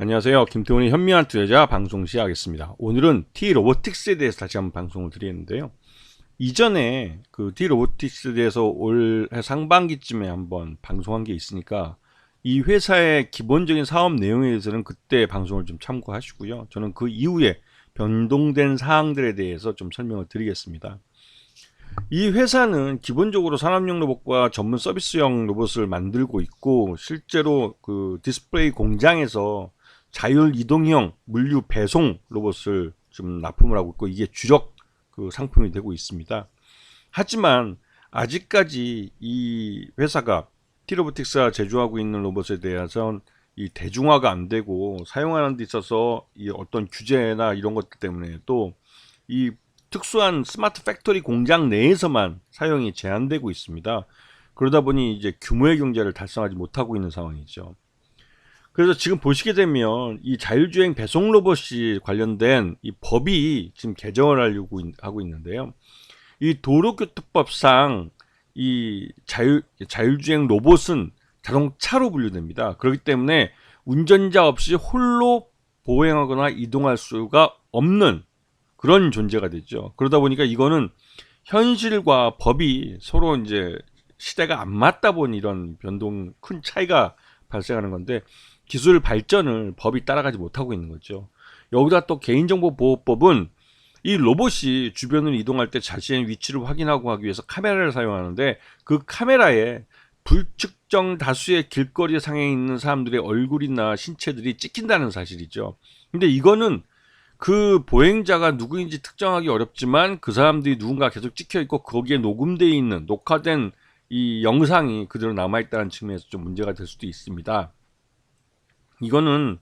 안녕하세요. 김태훈의 현미한 투자자 방송 시작하겠습니다. 오늘은 T 로보틱스에 대해서 다시 한번 방송을 드리는데요. 이전에 그 T 로보틱스에 대해서 올 상반기쯤에 한번 방송한 게 있으니까 이 회사의 기본적인 사업 내용에 대해서는 그때 방송을 좀 참고하시고요. 저는 그 이후에 변동된 사항들에 대해서 좀 설명을 드리겠습니다. 이 회사는 기본적으로 산업용 로봇과 전문 서비스용 로봇을 만들고 있고 실제로 그 디스플레이 공장에서 자율 이동형 물류 배송 로봇을 좀 납품을 하고 있고 이게 주력 그 상품이 되고 있습니다. 하지만 아직까지 이 회사가 티로보틱스가 제조하고 있는 로봇에 대해서는 이 대중화가 안 되고 사용하는 데 있어서 이 어떤 규제나 이런 것들 때문에 또 이 특수한 스마트 팩토리 공장 내에서만 사용이 제한되고 있습니다. 그러다 보니 이제 규모의 경제를 달성하지 못하고 있는 상황이죠. 그래서 지금 보시게 되면 이 자율주행 배송 로봇이 관련된 이 법이 지금 개정을 하려고 하고 있는데요. 이 도로교통법상 이 자율 자율주행 로봇은 자동차로 분류됩니다. 그렇기 때문에 운전자 없이 홀로 보행하거나 이동할 수가 없는 그런 존재가 되죠. 그러다 보니까 이거는 현실과 법이 서로 이제 시대가 안 맞다 보니 이런 변동 큰 차이가 발생하는 건데 기술 발전을 법이 따라가지 못하고 있는 거죠. 여기다 또 개인정보보호법은 이 로봇이 주변을 이동할 때 자신의 위치를 확인하고 하기 위해서 카메라를 사용하는데 그 카메라에 불특정 다수의 길거리 상에 있는 사람들의 얼굴이나 신체들이 찍힌다는 사실이죠. 근데 이거는 그 보행자가 누구인지 특정하기 어렵지만 그 사람들이 누군가 계속 찍혀 있고 거기에 녹음되어 있는 녹화된 이 영상이 그대로 남아 있다는 측면에서 좀 문제가 될 수도 있습니다. 이거는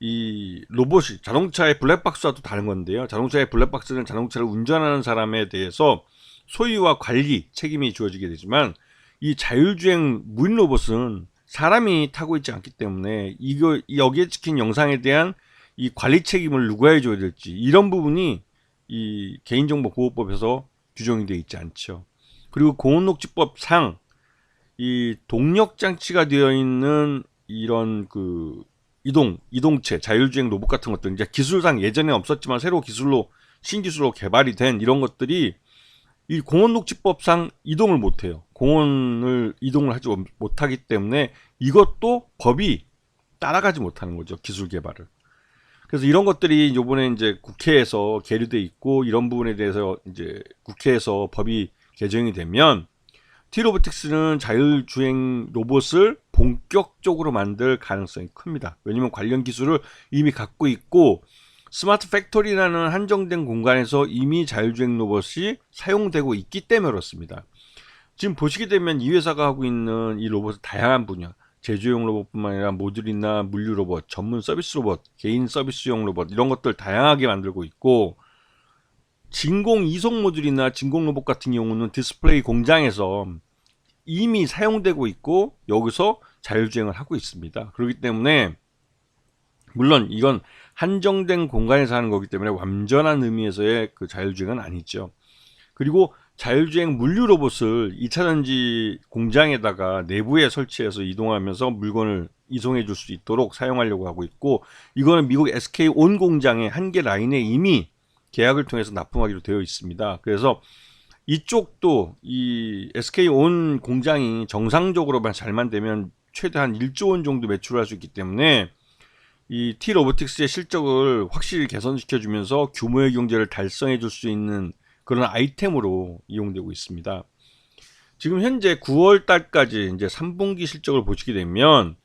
이 로봇이 자동차의 블랙박스와 도 다른 건데요. 자동차의 블랙박스는 자동차를 운전하는 사람에 대해서 소유와 관리 책임이 주어지게 되지만 이 자율주행 무인 로봇은 사람이 타고 있지 않기 때문에 이거 여기에 찍힌 영상에 대한 이 관리 책임을 누가 해줘야 될지 이런 부분이 이 개인정보 보호법에서 규정이 되어 있지 않죠. 그리고 공원녹지법상 이 동력 장치가 되어 있는 이런 그 이동 이동체 자율주행 로봇 같은 것들 이제 기술상 예전에 없었지만 새로 기술로 신기술로 개발이 된 이런 것들이 이 공원 녹지법상 이동을 못 해요. 공원을 이동을 하지 못하기 때문에 이것도 법이 따라가지 못하는 거죠. 기술 개발을. 그래서 이런 것들이 요번에 이제 국회에서 계류돼 있고 이런 부분에 대해서 이제 국회에서 법이 개정이 되면 티로보틱스는 자율주행 로봇을 본격적으로 만들 가능성이 큽니다. 왜냐면 관련 기술을 이미 갖고 있고 스마트 팩토리라는 한정된 공간에서 이미 자율주행 로봇이 사용되고 있기 때문에 그렇습니다. 지금 보시게 되면 이 회사가 하고 있는 이 로봇은 다양한 분야, 제조용 로봇뿐만 아니라 모듈이나 물류 로봇, 전문 서비스 로봇, 개인 서비스용 로봇 이런 것들 다양하게 만들고 있고 진공 이송 모듈이나 진공 로봇 같은 경우는 디스플레이 공장에서 이미 사용되고 있고 여기서 자율주행을 하고 있습니다. 그렇기 때문에 물론 이건 한정된 공간에서 하는 거기 때문에 완전한 의미에서의 그 자율주행은 아니죠. 그리고 자율주행 물류 로봇을 2차전지 공장에다가 내부에 설치해서 이동하면서 물건을 이송해 줄 수 있도록 사용하려고 하고 있고 이거는 미국 SK 온 공장의 한 개 라인에 이미 계약을 통해서 납품하기로 되어 있습니다. 그래서 이쪽도 이 SK 온 공장이 정상적으로만 잘만 되면 최대 한 1조 원 정도 매출할 수 있기 때문에 이 T 로보틱스의 실적을 확실히 개선시켜 주면서 규모의 경제를 달성해 줄 수 있는 그런 아이템으로 이용되고 있습니다. 지금 현재 9월 달까지 이제 3분기 실적을 보시게 되면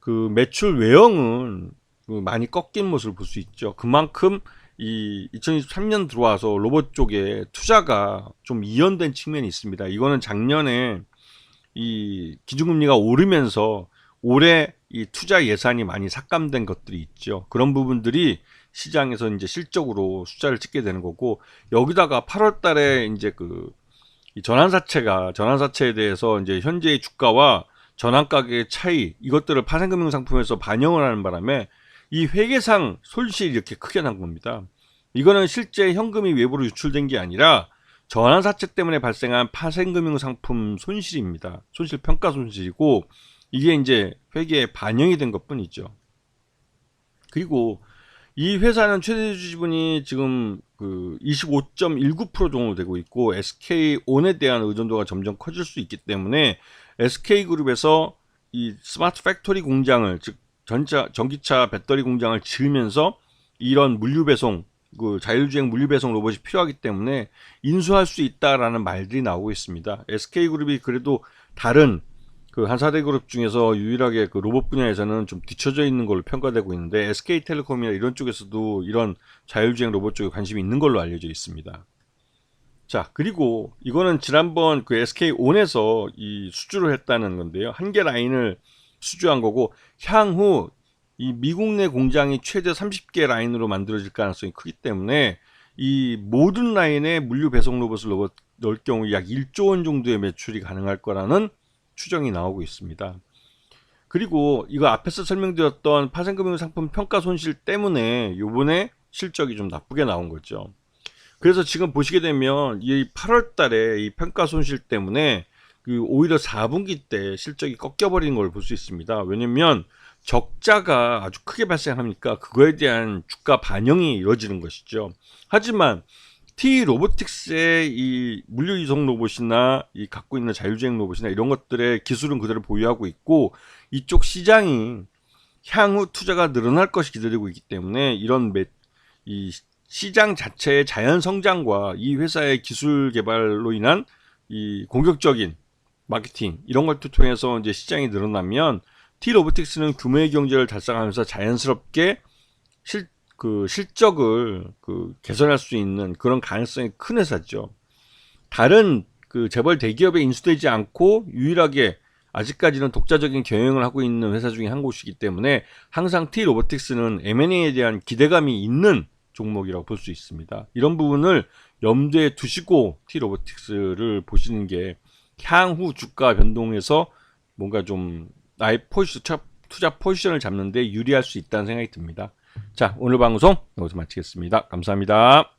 그 매출 외형은 그 많이 꺾인 모습을 볼 수 있죠. 그만큼 이 2023년 들어와서 로봇 쪽에 투자가 좀 이연된 측면이 있습니다. 이거는 작년에 이 기준금리가 오르면서 올해 이 투자 예산이 많이 삭감된 것들이 있죠. 그런 부분들이 시장에서 이제 실적으로 숫자를 찍게 되는 거고 여기다가 8월 달에 이제 그 전환사채가 전환사채에 대해서 이제 현재의 주가와 전환 가격의 차이 이것들을 파생금융 상품에서 반영을 하는 바람에 이 회계상 손실이 이렇게 크게 난 겁니다. 이거는 실제 현금이 외부로 유출된 게 아니라 전환사채 때문에 발생한 파생금융 상품 손실입니다. 손실 평가 손실이고 이게 이제 회계에 반영이 된 것뿐이죠. 그리고 이 회사는 최대 주주분이 지금 그 25.19% 정도 되고 있고 SK온에 대한 의존도가 점점 커질 수 있기 때문에 SK그룹에서 이 스마트 팩토리 공장을 즉 전차 전기차 배터리 공장을 지으면서 이런 물류 배송 그 자율주행 물류 배송 로봇이 필요하기 때문에 인수할 수 있다라는 말들이 나오고 있습니다. SK그룹이 그래도 다른 그 한사대 그룹 중에서 유일하게 그 로봇 분야에서는 좀 뒤처져 있는 걸로 평가되고 있는데 SK텔레콤이나 이런 쪽에서도 이런 자율주행 로봇 쪽에 관심이 있는 걸로 알려져 있습니다. 자, 그리고 이거는 지난번 그 SK온에서 이 수주를 했다는 건데요. 한 개 라인을 수주한 거고 향후 이 미국 내 공장이 최대 30개 라인으로 만들어질 가능성이 크기 때문에 이 모든 라인에 물류 배송 로봇을 넣을, 경우 약 1조 원 정도의 매출이 가능할 거라는 추정이 나오고 있습니다. 그리고 이거 앞에서 설명드렸던 파생금융 상품 평가 손실 때문에 요번에 실적이 좀 나쁘게 나온 거죠. 그래서 지금 보시게 되면 이 8월 달에 이 평가 손실 때문에 그 오히려 4분기 때 실적이 꺾여버리는 걸 볼 수 있습니다. 왜냐면 적자가 아주 크게 발생하니까 그거에 대한 주가 반영이 이루어지는 것이죠. 하지만 T 로보틱스의 이 물류 이송 로봇이나 이 갖고 있는 자율주행 로봇이나 이런 것들의 기술은 그대로 보유하고 있고 이쪽 시장이 향후 투자가 늘어날 것이 기다리고 있기 때문에 이런 매, 이 시장 자체의 자연 성장과 이 회사의 기술 개발로 인한 이 공격적인 마케팅 이런 것들 통해서 이제 시장이 늘어나면 T 로보틱스는 규모의 경제를 달성하면서 자연스럽게 실, 그 실적을 그 개선할 수 있는 그런 가능성이 큰 회사죠. 다른 그 재벌 대기업에 인수되지 않고 유일하게 아직까지는 독자적인 경영을 하고 있는 회사 중에 한 곳이기 때문에 항상 T 로보틱스는 M&A에 대한 기대감이 있는 종목이라고 볼 수 있습니다. 이런 부분을 염두에 두시고 T 로보틱스를 보시는 게 향후 주가 변동에서 뭔가 좀 나의 포지션, 투자, 포지션을 잡는데 유리할 수 있다는 생각이 듭니다. 자, 오늘 방송 여기서 마치겠습니다. 감사합니다.